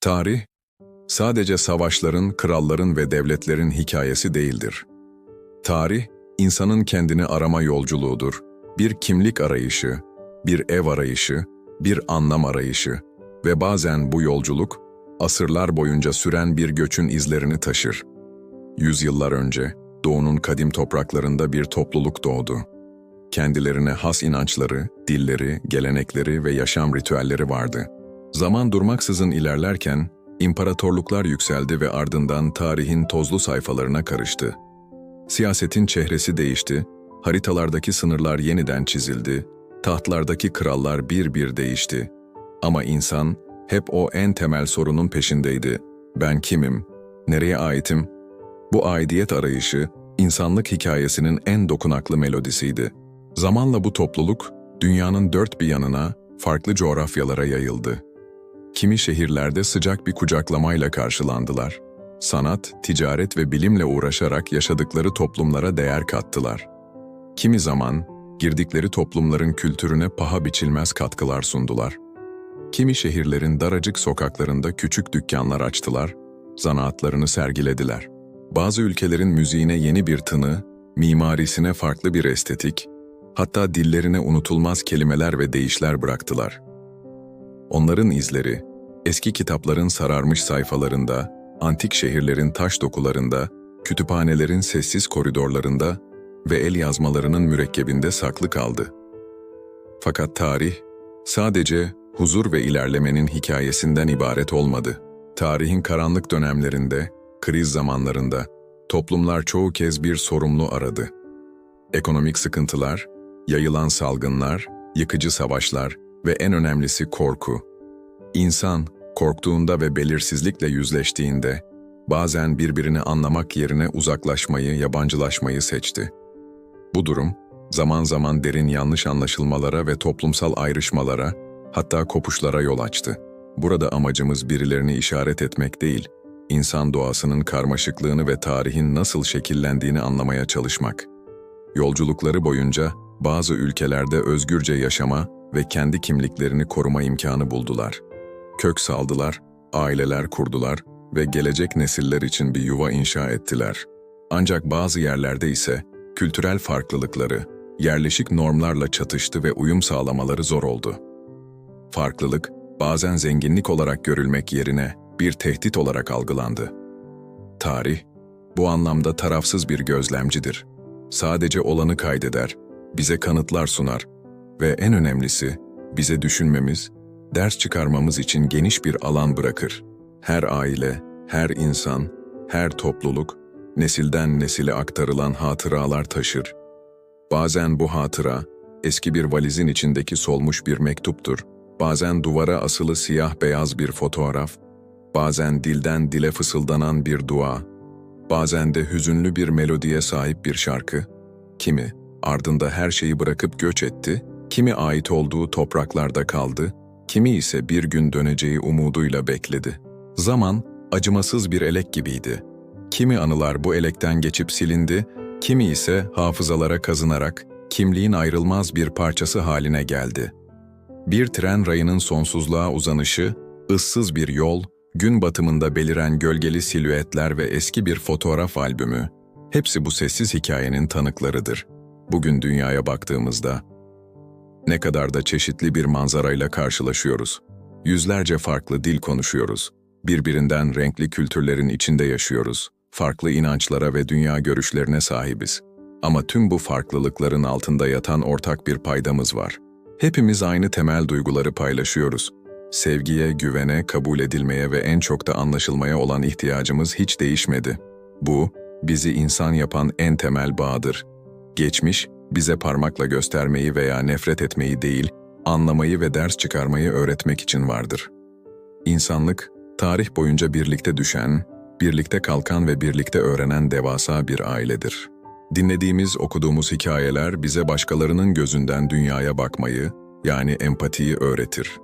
Tarih, sadece savaşların, kralların ve devletlerin hikayesi değildir. Tarih, insanın kendini arama yolculuğudur. Bir kimlik arayışı, bir ev arayışı, bir anlam arayışı ve bazen bu yolculuk, asırlar boyunca süren bir göçün izlerini taşır. Yüzyıllar önce, doğunun kadim topraklarında bir topluluk doğdu. Kendilerine has inançları, dilleri, gelenekleri ve yaşam ritüelleri vardı. Zaman durmaksızın ilerlerken, imparatorluklar yükseldi ve ardından tarihin tozlu sayfalarına karıştı. Siyasetin çehresi değişti, haritalardaki sınırlar yeniden çizildi, tahtlardaki krallar bir bir değişti. Ama insan hep o en temel sorunun peşindeydi. Ben kimim? Nereye aitim? Bu aidiyet arayışı, insanlık hikayesinin en dokunaklı melodisiydi. Zamanla bu topluluk, dünyanın dört bir yanına, farklı coğrafyalara yayıldı. Kimi şehirlerde sıcak bir kucaklamayla karşılandılar. Sanat, ticaret ve bilimle uğraşarak yaşadıkları toplumlara değer kattılar. Kimi zaman, girdikleri toplumların kültürüne paha biçilmez katkılar sundular. Kimi şehirlerin daracık sokaklarında küçük dükkanlar açtılar, zanaatlarını sergilediler. Bazı ülkelerin müziğine yeni bir tını, mimarisine farklı bir estetik, hatta dillerine unutulmaz kelimeler ve deyişler bıraktılar. Onların izleri, eski kitapların sararmış sayfalarında, antik şehirlerin taş dokularında, kütüphanelerin sessiz koridorlarında ve el yazmalarının mürekkebinde saklı kaldı. Fakat tarih, sadece huzur ve ilerlemenin hikayesinden ibaret olmadı. Tarihin karanlık dönemlerinde, kriz zamanlarında, toplumlar çoğu kez bir sorumlu aradı. Ekonomik sıkıntılar, yayılan salgınlar, yıkıcı savaşlar ve en önemlisi korku. İnsan, korktuğunda ve belirsizlikle yüzleştiğinde, bazen birbirini anlamak yerine uzaklaşmayı, yabancılaşmayı seçti. Bu durum, zaman zaman derin yanlış anlaşılmalara ve toplumsal ayrışmalara, hatta kopuşlara yol açtı. Burada amacımız birilerini işaret etmek değil, insan doğasının karmaşıklığını ve tarihin nasıl şekillendiğini anlamaya çalışmak. Yolculukları boyunca bazı ülkelerde özgürce yaşama ve kendi kimliklerini koruma imkanı buldular. Kök saldılar, aileler kurdular ve gelecek nesiller için bir yuva inşa ettiler. Ancak bazı yerlerde ise kültürel farklılıkları, yerleşik normlarla çatıştı ve uyum sağlamaları zor oldu. Farklılık, bazen zenginlik olarak görülmek yerine bir tehdit olarak algılandı. Tarih, bu anlamda tarafsız bir gözlemcidir. Sadece olanı kaydeder, bize kanıtlar sunar ve en önemlisi, bize düşünmemiz, ders çıkarmamız için geniş bir alan bırakır. Her aile, her insan, her topluluk, nesilden nesile aktarılan hatıralar taşır. Bazen bu hatıra, eski bir valizin içindeki solmuş bir mektuptur. Bazen duvara asılı siyah beyaz bir fotoğraf, bazen dilden dile fısıldanan bir dua, bazen de hüzünlü bir melodiye sahip bir şarkı. Kimi, ardında her şeyi bırakıp göç etti, kimi ait olduğu topraklarda kaldı, kimi ise bir gün döneceği umuduyla bekledi. Zaman, acımasız bir elek gibiydi. Kimi anılar bu elekten geçip silindi, kimi ise hafızalara kazınarak kimliğin ayrılmaz bir parçası haline geldi. Bir tren rayının sonsuzluğa uzanışı, ıssız bir yol, gün batımında beliren gölgeli silüetler ve eski bir fotoğraf albümü, hepsi bu sessiz hikayenin tanıklarıdır. Bugün dünyaya baktığımızda, ne kadar da çeşitli bir manzarayla karşılaşıyoruz. Yüzlerce farklı dil konuşuyoruz. Birbirinden renkli kültürlerin içinde yaşıyoruz. Farklı inançlara ve dünya görüşlerine sahibiz. Ama tüm bu farklılıkların altında yatan ortak bir paydamız var. Hepimiz aynı temel duyguları paylaşıyoruz. Sevgiye, güvene, kabul edilmeye ve en çok da anlaşılmaya olan ihtiyacımız hiç değişmedi. Bu, bizi insan yapan en temel bağdır. Geçmiş, bize parmakla göstermeyi veya nefret etmeyi değil, anlamayı ve ders çıkarmayı öğretmek için vardır. İnsanlık, tarih boyunca birlikte düşen, birlikte kalkan ve birlikte öğrenen devasa bir ailedir. Dinlediğimiz, okuduğumuz hikayeler bize başkalarının gözünden dünyaya bakmayı, yani empatiyi öğretir.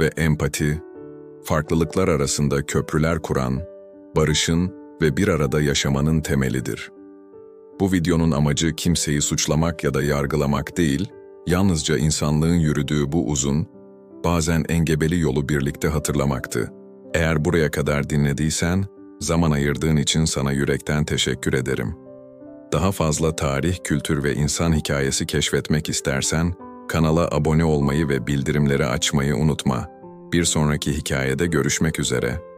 Ve empati, farklılıklar arasında köprüler kuran, barışın ve bir arada yaşamanın temelidir. Bu videonun amacı kimseyi suçlamak ya da yargılamak değil, yalnızca insanlığın yürüdüğü bu uzun, bazen engebeli yolu birlikte hatırlamaktı. Eğer buraya kadar dinlediysen, zaman ayırdığın için sana yürekten teşekkür ederim. Daha fazla tarih, kültür ve insan hikayesi keşfetmek istersen, kanala abone olmayı ve bildirimleri açmayı unutma. Bir sonraki hikayede görüşmek üzere.